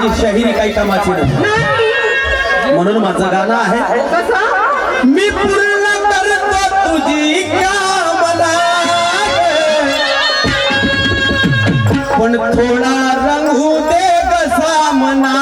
माझी शाहिरी काही कामाची नाही. म्हणून माझं गाणं आहे. मी पूर्ण करतो तुझी कामना. पण थोडा रंगू दे कसा मना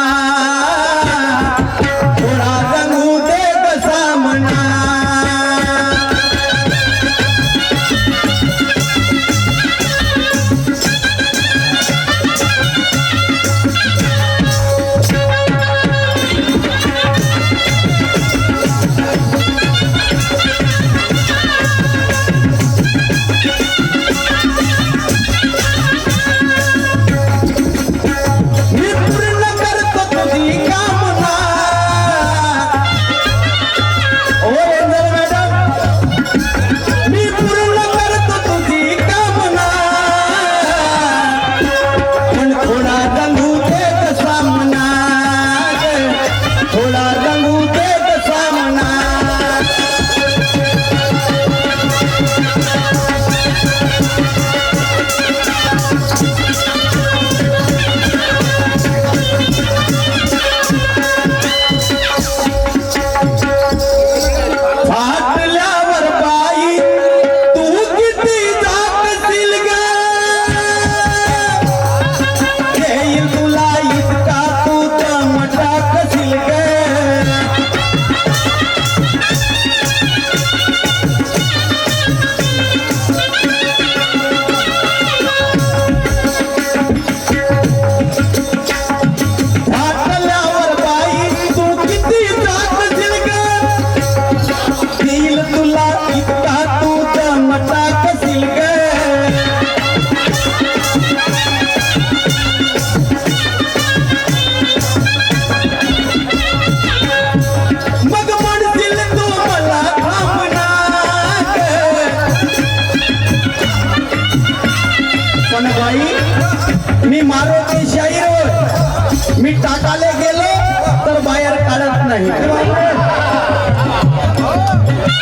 नाही.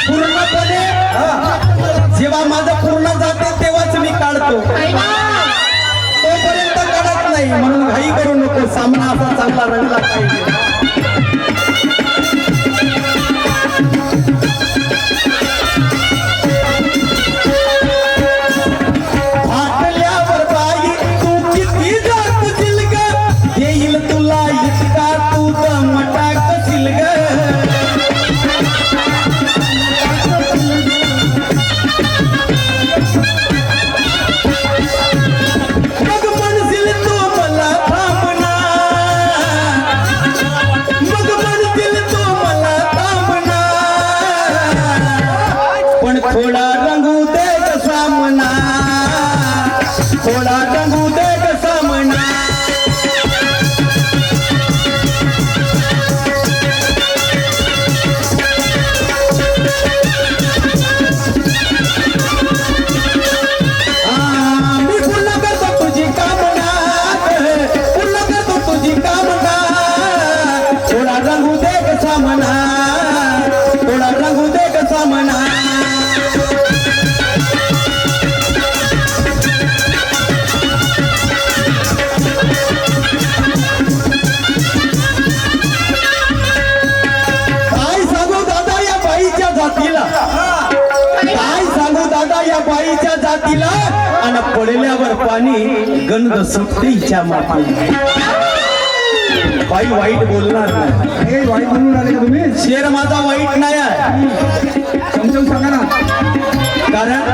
पूर्णपणे जेव्हा माझं पूर्ण जाते तेव्हाच मी काढतो. तोपर्यंत काढत नाही. म्हणून घाई करू नको. सामना असा चांगला रंगला पाहिजे. पडल्यावर पाणी गंध सुटते हिच्या माती बाई वाईट बोलणार नाही. वाईट म्हणून आले का तुम्ही? शेर माझा वाईट नाही आहे. समजावून सांगा ना. कारण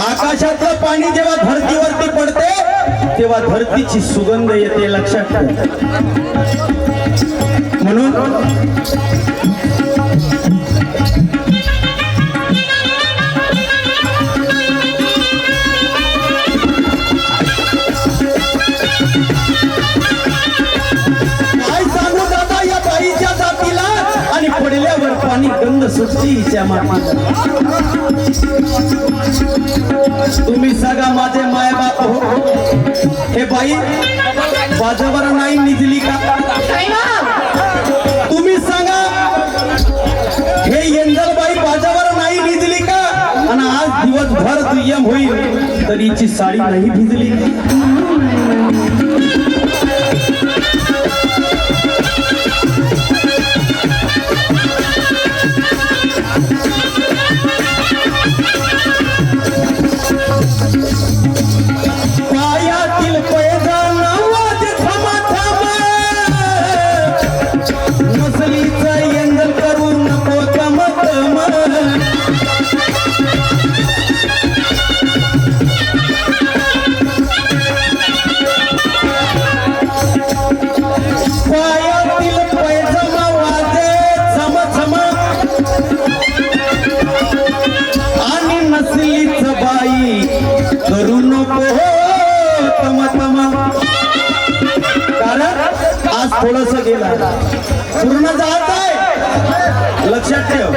आकाशातलं पाणी जेव्हा धरतीवरती पडते तेव्हा धरतीची सुगंध येते लक्षात ठेव. म्हणून गंध सुटते तुम्ही सगळा माझे मायबाप हो. हे बाई बाजावर नाही निजली का? तुम्ही सांगा हे येंजलबाई बाजावर नाही भिजली का? आणि आज दिवसभर दुय्यम होईल तर हिची साडी नाही भिजली. पायातील पैजमा वाजे झमझमा आणि नसलीच बाई करू नको तमतमा कारण आज थोडस गेला. पूर्ण जात आहे. लक्षात ठेव.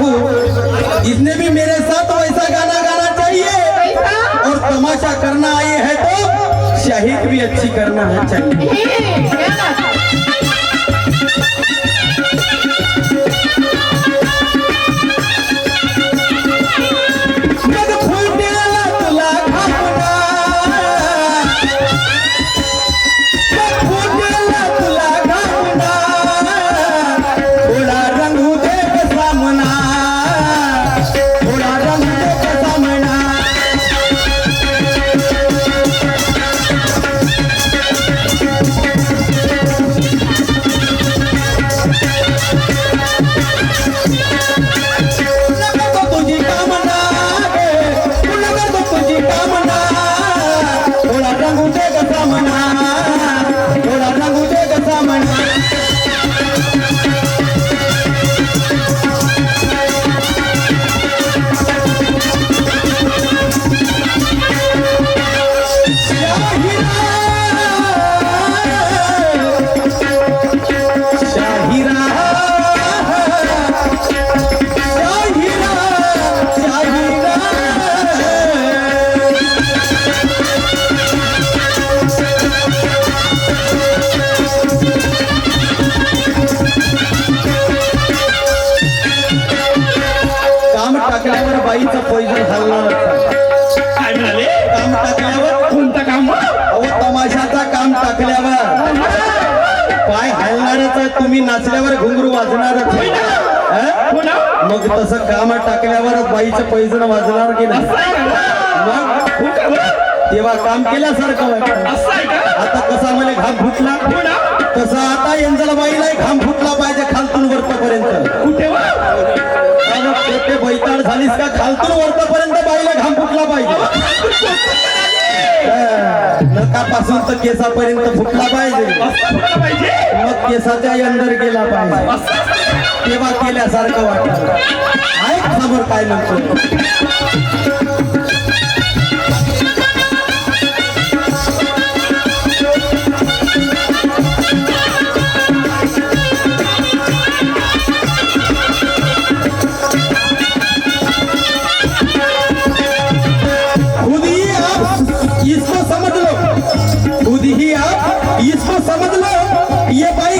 हूँ। इसने भी मेरे साथ वैसा गाना गाना चाहिए। और तमाशा करना आए है तो शहीद भी अच्छी करना है चाहिए। नाचल्यावर घुंगरू ना मग तसं काम टाकल्यावरच बाईचं पैजण वाजणार की नाही? मग? तेव्हा काम केल्यासारखं वाटतं. आता कसा मला घाम फुटला? तसा आता यंजला बाईला घाम फुटला पाहिजे खालतून वरपर्यंत कुठे बैताळ झालीस का? खालतून वरपर्यंत बाईला घाम फुटला पाहिजे. नकापासून तर केसापर्यंत फुटला पाहिजे. मग केसाच्या अंदर गेला पाहिजे. तेव्हा केल्यासारखं वाटतं. ऐक समोर काय म्हणतो समजलं? ये बाई.